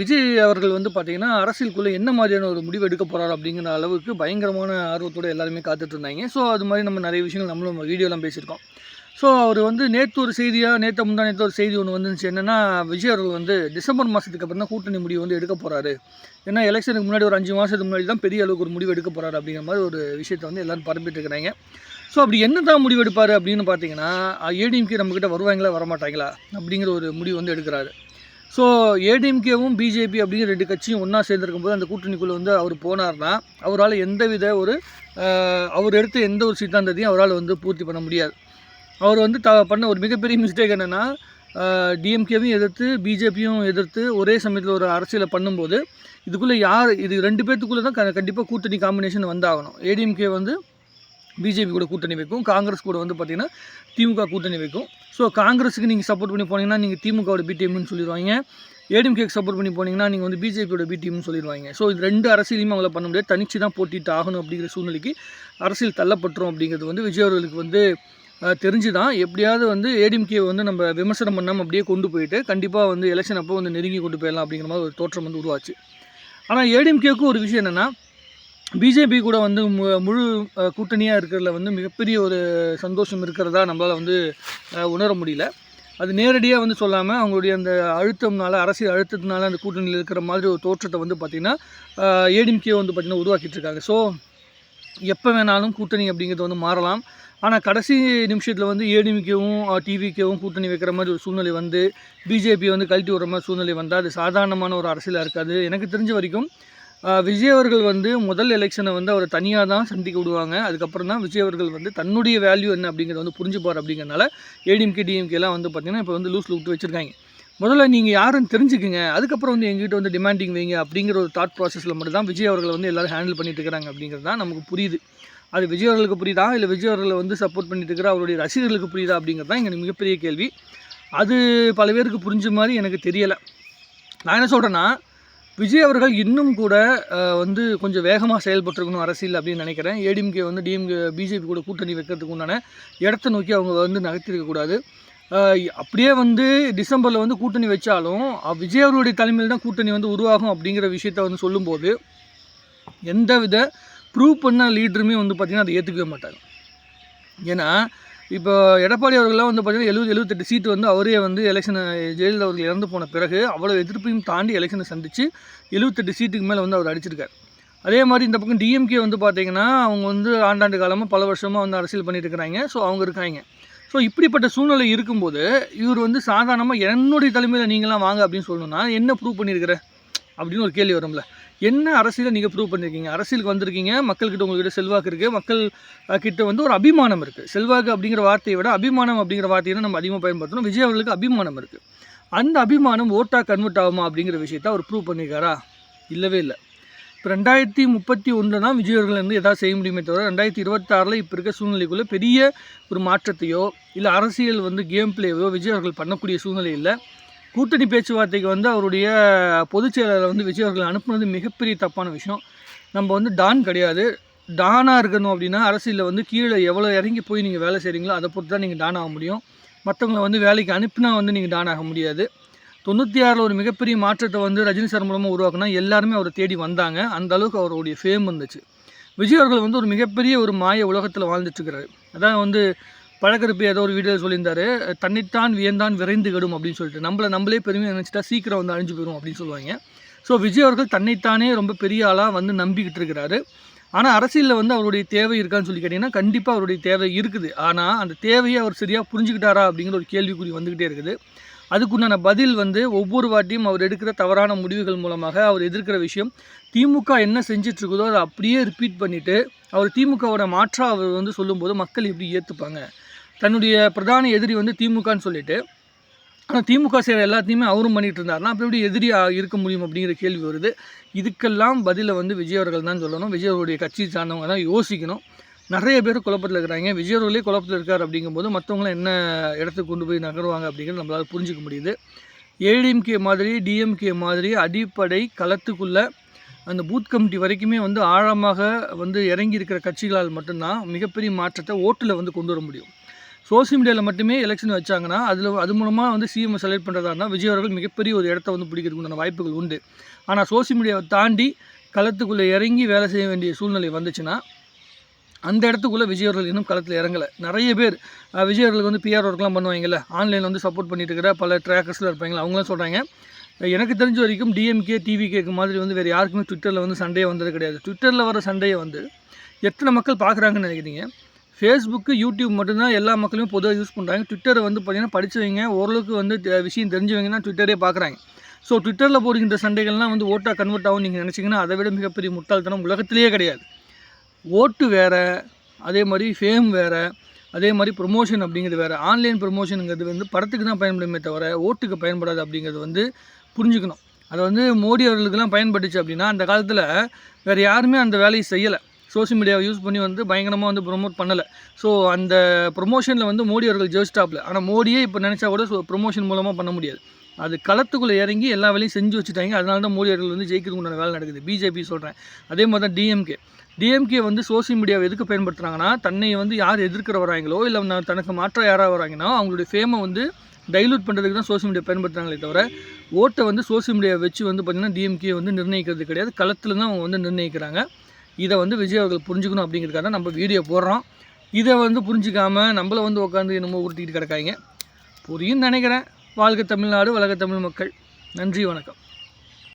விஜய் அவர்கள் வந்து பார்த்தீங்கன்னா அரசியலுக்குள்ளே என்ன மாதிரியான ஒரு முடிவு எடுக்க போகிறார் அப்படிங்கிற அளவுக்கு பயங்கரமான ஆர்வத்தோடு எல்லாருமே காத்துட்டு இருந்தாங்க. ஸோ அது மாதிரி நம்ம நிறைய விஷயங்கள் நம்மளும் நம்ம வீடியோலாம் பேசியிருக்கோம். ஸோ அவர் வந்து நேற்று ஒரு செய்தியாக நேற்று முந்தா நேற்று ஒரு செய்தி ஒன்று வந்துருந்துச்சு. என்னென்னா விஜய் அவர்கள் வந்து டிசம்பர் மாதத்துக்கு அப்புறம் தான் கூட்டணி முடிவு வந்து எடுக்க போகிறாரு ஏன்னா எலெக்ஷனுக்கு முன்னாடி ஒரு அஞ்சு மாதத்துக்கு முன்னாடி தான் பெரிய அளவுக்கு ஒரு முடிவு எடுக்க போகிறாரு அப்படிங்கிற மாதிரி ஒரு விஷயத்தை வந்து எல்லாரும் பரப்பிட்டு இருக்கிறாங்க. ஸோ அப்படி என்ன தான் முடிவு எடுப்பார் அப்படின்னு பார்த்தீங்கன்னா ஏடிஎம்கே நம்மக்கிட்ட வருவாங்களா வரமாட்டாங்களா அப்படிங்கிற ஒரு முடிவு வந்து எடுக்கிறாரு. ஸோ ஏடிஎம்கேவும் பிஜேபி அப்படிங்கிற ரெண்டு கட்சியும் ஒன்றா சேர்ந்துருக்கும் போது அந்த கூட்டணிக்குள்ளே வந்து அவர் போனார்னா அவரால் எந்தவித ஒரு அவர் எடுத்த எந்த ஒரு சித்தாந்தத்தையும் அவரால் வந்து பூர்த்தி பண்ண முடியாது. அவர் வந்து த பண்ண ஒரு மிகப்பெரிய மிஸ்டேக் என்னென்னா டிஎம்கேவையும் எதிர்த்து பிஜேபியும் எதிர்த்து ஒரே சமயத்தில் ஒரு அரசியலை பண்ணும்போது இதுக்குள்ளே யார் இது ரெண்டு பேர்த்துக்குள்ளே தான் க கண்டிப்பாக கூட்டணி காம்பினேஷன் வந்தாகணும். ஏடிஎம்கே வந்து பிஜேபி கூட கூட்டணி வைக்கும் காங்கிரஸ் கூட வந்து பார்த்திங்கன்னா திமுக கூட்டணி வைக்கும். ஸோ காங்கிரஸுக்கு நீங்கள் சப்போர்ட் பண்ணி போனீங்கன்னா நீங்கள் திமுகவோட பிடிஎம்னு சொல்லிடுவாங்க. ஏடிஎம்கேக்கு சப்போர்ட் பண்ணி போனீங்கன்னா நீங்கள் வந்து பிஜேபியோட பிடிஎம்னு சொல்லிடுவாங்க. ஸோ இது ரெண்டு அரசியலையும் அவங்கள பண்ண முடியாது. தனிச்சு தான் போட்டிட்டு ஆகணும் அப்படிங்கிற சூழ்நிலைக்கு அரசியல் தள்ளப்பட்டுரும் அப்படிங்கிறது வந்து விஜய் அவர்களுக்கு வந்து தெரிஞ்சு தான் எப்படியாவது வந்து ஏடிஎம்கே வந்து நம்ம விமர்சனம் பண்ணாமல் அப்படியே கொண்டு போயிட்டு கண்டிப்பாக வந்து எலெக்ஷன் அப்போ வந்து நெருங்கி கொண்டு போயிடலாம் அப்படிங்கிற மாதிரி ஒரு தோற்றம் வந்து உருவாச்சு. ஆனால் ஏடிஎம்கேவுக்கு ஒரு விஷயம் என்னென்னா பிஜேபி கூட வந்து மு முழு கூட்டணியாக இருக்கிறதுல வந்து மிகப்பெரிய ஒரு சந்தோஷம் இருக்கிறதா நம்மளால் வந்து உணர முடியல. அது நேரடியாக வந்து சொல்லாமல் அவங்களுடைய அந்த அழுத்தம்னால அரசியல் அழுத்தத்தினால அந்த கூட்டணியில் இருக்கிற மாதிரி ஒரு தோற்றத்தை வந்து பார்த்திங்கன்னா ஏடிஎம்கே வந்து பார்த்திங்கன்னா உருவாக்கிட்டு இருக்காங்க. ஸோ எப்போ வேணாலும் கூட்டணி அப்படிங்கிறது வந்து மாறலாம். ஆனால் கடைசி நிமிஷத்தில் வந்து ஏடிஎம்கேவும் டிவிக்கேவும் கூட்டணி வைக்கிற மாதிரி ஒரு சூழ்நிலை வந்து பிஜேபி வந்து கழட்டி விடுற மாதிரி சூழ்நிலை வந்தால் அது சாதாரணமான ஒரு அரசியலாக இருக்காது. எனக்கு தெரிஞ்ச வரைக்கும் விஜய் அவர்கள் வந்து முதல் எலெக்ஷனை வந்து அவர் தனியாக தான் சந்திக்க விடுவாங்க. அதுக்கப்புறம் தான் விஜய் அவர்கள் வந்து தன்னுடைய வேல்யூ என்ன அப்படிங்கிறத வந்து புரிஞ்சுப்பார் அப்படிங்கிறனால ஏடிஎம்கே டிஎம்கேலாம் வந்து பார்த்திங்கன்னா இப்போ வந்து லூஸில் விட்டு வச்சுருக்காங்க. முதல்ல நீங்கள் யாருன்னு தெரிஞ்சுக்குங்க. அதுக்கப்புறம் வந்து எங்கிட்ட வந்து டிமாண்டிங் வைங்க அப்படிங்கிற ஒரு தாட் ப்ராசஸில் மட்டும் தான் விஜய் அவர்களை வந்து எல்லாரும் ஹேண்டில் பண்ணிட்டு இருக்கிறாங்க அப்படிங்கிறது தான் நமக்கு புரியுது. அது விஜய் அவர்களுக்கு புரியுதா? இல்லை விஜய் அவர்களை வந்து சப்போர்ட் பண்ணிட்டு இருக்கிற அவருடைய ரசிகர்களுக்கு புரியுதா அப்படிங்கிறது தான் எங்கள் மிகப்பெரிய கேள்வி. அது பல பேருக்கு புரிஞ்ச மாதிரி எனக்கு தெரியலை. நான் என்ன சொல்கிறேன்னா விஜய் அவர்கள் இன்னும் கூட வந்து கொஞ்சம் வேகமாக செயல்பட்டுருக்கணும் அரசியல் அப்படின்னு நினைக்கிறேன். ஏடிஎம்கே வந்து டிஎம்கே பிஜேபி கூட கூட்டணி வைக்கிறதுக்கு உண்டான இடத்த நோக்கி அவங்க வந்து நகர்த்திருக்கக்கூடாது அப்படியே வந்து டிசம்பரில் வந்து கூட்டணி வச்சாலும் விஜய் அவர்களுடைய தலைமையில் தான் கூட்டணி வந்து உருவாகும் அப்படிங்கிற விஷயத்த வந்து சொல்லும்போது எந்த வித ப்ரூவ் பண்ண லீடருமே வந்து பார்த்திங்கன்னா அதை ஏற்றுக்கவே மாட்டாங்க. ஏன்னா இப்போ எடப்பாடி அவர்கள்லாம் வந்து பார்த்திங்கன்னா எழுபது எழுபத்தெட்டு சீட்டு வந்து அவரே வந்து எலெக்ஷனை ஜெயலலிதா அவர்கள் இறந்து போன பிறகு அவ்வளோ எதிர்ப்பையும் தாண்டி எலெக்ஷனை சந்தித்து எழுபத்தெட்டு சீட்டுக்கு மேலே வந்து அவர் அடிச்சிருக்கார். அதே மாதிரி இந்த பக்கம் டிஎம்கே வந்து பார்த்தீங்கன்னா அவங்க வந்து ஆண்டாண்டு காலமாக பல வருஷமாக வந்து அரசியல் பண்ணிட்டு இருக்கிறாங்க. ஸோ அவங்க இருக்காங்க. ஸோ இப்படிப்பட்ட சூழ்நிலை இருக்கும்போது இவர் வந்து சாதாரணமாக என்னுடைய தலைமையில் நீங்களாம் வாங்க அப்படின்னு சொல்லணும்னா என்ன ப்ரூவ் பண்ணியிருக்கிற அப்படின்னு ஒரு கேள்வி வரும்ல. என்ன அரசியலை நீங்கள் ப்ரூவ் பண்ணியிருக்கீங்க அரசியலுக்கு வந்திருக்கீங்க மக்கள்கிட்ட உங்கள்கிட்ட செல்வாக்கு இருக்குது மக்கள் கிட்ட வந்து ஒரு அபிமானம் இருக்குது செல்வாக்கு அப்படிங்கிற வார்த்தையை விட அபிமானம் அப்படிங்கிற வார்த்தையை தான் நம்ம அதிகமாக பயன்படுத்தணும் விஜய் அவர்களுக்கு அபிமானம் இருக்குது அந்த அபிமானம் ஓட்டாக கன்வெர்ட் ஆகுமா அப்படிங்கிற விஷயத்த அவர் ப்ரூவ் பண்ணியிருக்காரா இல்லவே இல்லை. இப்போ ரெண்டாயிரத்தி முப்பத்தி ஒன்றில் தான் விஜய் அவர்கள் வந்து எதாவது செய்ய முடியுமே தவிர ரெண்டாயிரத்தி இருபத்தாறில் இப்போ இருக்க சூழ்நிலைக்குள்ளே பெரிய ஒரு மாற்றத்தையோ இல்லை அரசியல் வந்து கேம் பிளேவையோ விஜய் அவர்கள் பண்ணக்கூடிய சூழ்நிலை இல்லை. கூட்டணி பேச்சுவார்த்தைக்கு வந்து அவருடைய பொதுச் செயலாளர் வந்து விஜய் அவர்கள் அனுப்புனது மிகப்பெரிய தப்பான விஷயம். நம்ம வந்து டான் கிடையாது. டானாக இருக்கணும் அப்படின்னா அரசியலில் வந்து கீழே எவ்வளோ இறங்கி போய் நீங்கள் வேலை செய்கிறீங்களோ அதை பொறுத்து தான் நீங்கள் டான் ஆக முடியும். மற்றவங்களை வந்து வேலைக்கு அனுப்பினா வந்து நீங்கள் டான் ஆக முடியாது. தொண்ணூற்றி ஆறில் ஒரு மிகப்பெரிய மாற்றத்தை வந்து ரஜினி சார் மூலமாக உருவாக்குனா எல்லாருமே அவரை தேடி வந்தாங்க. அந்த அளவுக்கு அவருடைய ஃபேம் இருந்துச்சு விஜய் அவர்கள் வந்து ஒரு மிகப்பெரிய ஒரு மாய உலகத்தில் வாழ்ந்துட்டுருக்கிறாரு அதான் வந்து பழக்கருப்பு ஏதோ ஒரு வீடியோவில் சொல்லியிருந்தாரு தன்னைத்தான் வியந்தான் விரைந்து கெடும் அப்படின்னு சொல்லிட்டு. நம்மளை நம்மளே பெருமையாக நினச்சிட்டா சீக்கிரம் வந்து அழிஞ்சு போயிடும் அப்படின்னு சொல்லுவாங்க. ஸோ விஜய் அவர்கள் தன்னைத்தானே ரொம்ப பெரிய ஆளாக வந்து நம்பிக்கிட்டு இருக்கிறாரு. ஆனால் அரசியலில் வந்து அவருடைய தேவை இருக்கான்னு சொல்லி கேட்டிங்கன்னா கண்டிப்பாக அவருடைய தேவை இருக்குது. ஆனால் அந்த தேவையை அவர் சரியாக புரிஞ்சுக்கிட்டாரா அப்படிங்கிற ஒரு கேள்விக்குறி வந்துக்கிட்டே இருக்குது. அதுக்குண்டான பதில் வந்து ஒவ்வொரு வாட்டியும் அவர் எடுக்கிற தவறான முடிவுகள் மூலமாக அவர் எதிர்க்கிற விஷயம். திமுக என்ன செஞ்சிட்ருக்குதோ அதை அப்படியே ரிப்பீட் பண்ணிவிட்டு அவர் திமுகவோட மாற்றம் அவர் வந்து சொல்லும்போது மக்கள் எப்படி ஏற்றுப்பாங்க தன்னுடைய பிரதான எதிரி வந்து திமுகன்னு சொல்லிட்டு ஆனால் திமுக செய்கிற எல்லாத்தையுமே அவரும் பண்ணிகிட்டு இருந்தார்னா அப்போ எப்படி எதிரியாக இருக்க முடியும் அப்படிங்கிற கேள்வி வருது. இதுக்கெல்லாம் பதிலை வந்து விஜய் அவர்கள் தான் சொல்லணும். விஜய் அவருடைய கட்சி சார்ந்தவங்க தான் யோசிக்கணும். நிறைய பேர் குழப்பத்தில் இருக்கிறாங்க. விஜய் அவர்களே குழப்பத்தில் இருக்கார் அப்படிங்கும்போது மற்றவங்களாம் என்ன இடத்துக்கு கொண்டு போய் நகருவாங்க அப்படிங்கிறது நம்மளால் புரிஞ்சுக்க முடியுது. ஏடிஎம்கே மாதிரி டிஎம்கே மாதிரி அடிப்படை களத்துக்குள்ளே அந்த பூத் கமிட்டி வரைக்குமே வந்து ஆழமாக வந்து இறங்கி இருக்கிற கட்சிகளால் மட்டும்தான் மிகப்பெரிய மாற்றத்தை ஓட்டில் வந்து கொண்டு வர முடியும். சோஷியல் மீடியாவில் மட்டுமே எலெக்ஷன் வச்சாங்கன்னா அதில் அது மூலமாக வந்து சிஎம் செலக்ட் பண்ணுறதா இருந்தால் விஜய் அவர்கள் மிகப்பெரிய ஒரு இடத்த வந்து பிடிக்கிறதுக்கு உண்டான வாய்ப்புகள் உண்டு. ஆனால் சோஷியல் மீடியாவை தாண்டி களத்துக்குள்ளே இறங்கி வேலை செய்ய வேண்டிய சூழ்நிலை வந்துச்சுன்னா அந்த இடத்துக்குள்ளே விஜய் அவர்கள் இன்னும் களத்தில் இறங்கலை. நிறைய பேர் விஜய் அவர்களுக்கு வந்து பிஆர் ஒர்க்லாம் பண்ணுவாங்கல்ல ஆன்லைனில் வந்து சப்போர்ட் பண்ணிட்டு இருக்கிற பல ட்ராக்கர்ஸில் இருப்பாங்களா அவங்களாம் சொல்கிறாங்க எனக்கு தெரிஞ்ச வரைக்கும் டிஎம்கே டிவிகேக்கு மாதிரி வந்து வேறு யாருக்குமே ட்விட்டரில் வந்து சண்டையே வந்தது கிடையாது. ட்விட்டரில் வர சண்டையை வந்து எத்தனை மக்கள் பார்க்குறாங்கன்னு நினைக்கிறீங்க? ஃபேஸ்புக்கு யூடியூப் மட்டும்தான் எல்லா மக்களும் பொதுவாக யூஸ் பண்ணுறாங்க ட்விட்டரை வந்து பார்த்திங்கன்னா படித்தவங்க ஓரளவுக்கு வந்து விஷயம் தெரிஞ்சவங்க தான் ட்விட்டரே பார்க்குறாங்க ஸோ ட்விட்டரில் போடுகின்ற சண்டைகள்லாம் வந்து ஓட்டாக கன்வெர்ட் ஆகும் நீங்கள் நினச்சிங்கன்னா அதை விட மிகப்பெரிய முட்டாள்தனம் உலகத்திலேயே கிடையாது. ஓட்டு வேறு அதே மாதிரி ஃபேம் வேறு அதே மாதிரி ப்ரொமோஷன் அப்படிங்கிறது வேறு. ஆன்லைன் ப்ரொமோஷனுங்கிறது வந்து படத்துக்கு தான் பயன்படுமே தவிர ஓட்டுக்கு பயன்படாது அப்படிங்கிறது வந்து புரிஞ்சுக்கணும். அது வந்து மோடி அவர்களுக்கெல்லாம் பயன்பட்டுச்சு அப்படின்னா அந்த காலத்தில் வேறு யாருமே அந்த வேலையை செய்யலை. சோஷியல் மீடியாவை யூஸ் பண்ணி வந்து பயங்கரமாக வந்து ப்ரொமோட் பண்ணலை. ஸோ அந்த ப்ரொமோஷனில் வந்து மோடி அவர்கள் ஜெயிஸ்டாப்பில் ஆனால் மோடியே இப்போ நினச்சா கூட ஸோ ப்ரொமோஷன் மூலமாக பண்ண முடியாது. அது களத்துக்குள்ளே இறங்கி எல்லா வேலையும் செஞ்சு வச்சுட்டாங்க. அதனால தான் மோடி அவர்கள் வந்து ஜெயிக்கிறதுக்கு உண்டான வேலை நடக்குது. பிஜேபி சொல்கிறேன் அதே மாதிரி தான் டிஎம்கே டிஎம்கே வந்து சோஷியல் மீடியாவை எதுக்கு பயன்படுத்துகிறாங்கன்னா தன்னை வந்து யார் எதிர்க்கிற வராங்களோ இல்லை நான் தனக்கு மாற்ற யாராக வராங்கன்னா அவங்களுடைய ஃபேமை வந்து டைலூட் பண்ணுறதுக்கு தான் சோஷியல் மீடியா பயன்படுத்துகிறாங்களே தவிர ஓட்டை வந்து சோஷியல் மீடியா வச்சு வந்து பார்த்திங்கன்னா டிஎம்கே வந்து நிர்ணயிக்கிறது கிடையாது. களத்தில் தான் அவங்க வந்து நிர்ணயிக்கிறாங்க. இதை வந்து விஜய் அவர்கள் புரிஞ்சுக்கணும் அப்படிங்கிறதுக்காக தான் நம்ம வீடியோ போடுறோம். இதை வந்து புரிஞ்சிக்காம நம்மளை வந்து உட்காந்து என்னமோ உருட்டிக்கிட்டு கிடக்காங்க புரியும் நினைக்கிறேன். வாழ்க தமிழ்நாடு வழக தமிழ் மக்கள். நன்றி வணக்கம்.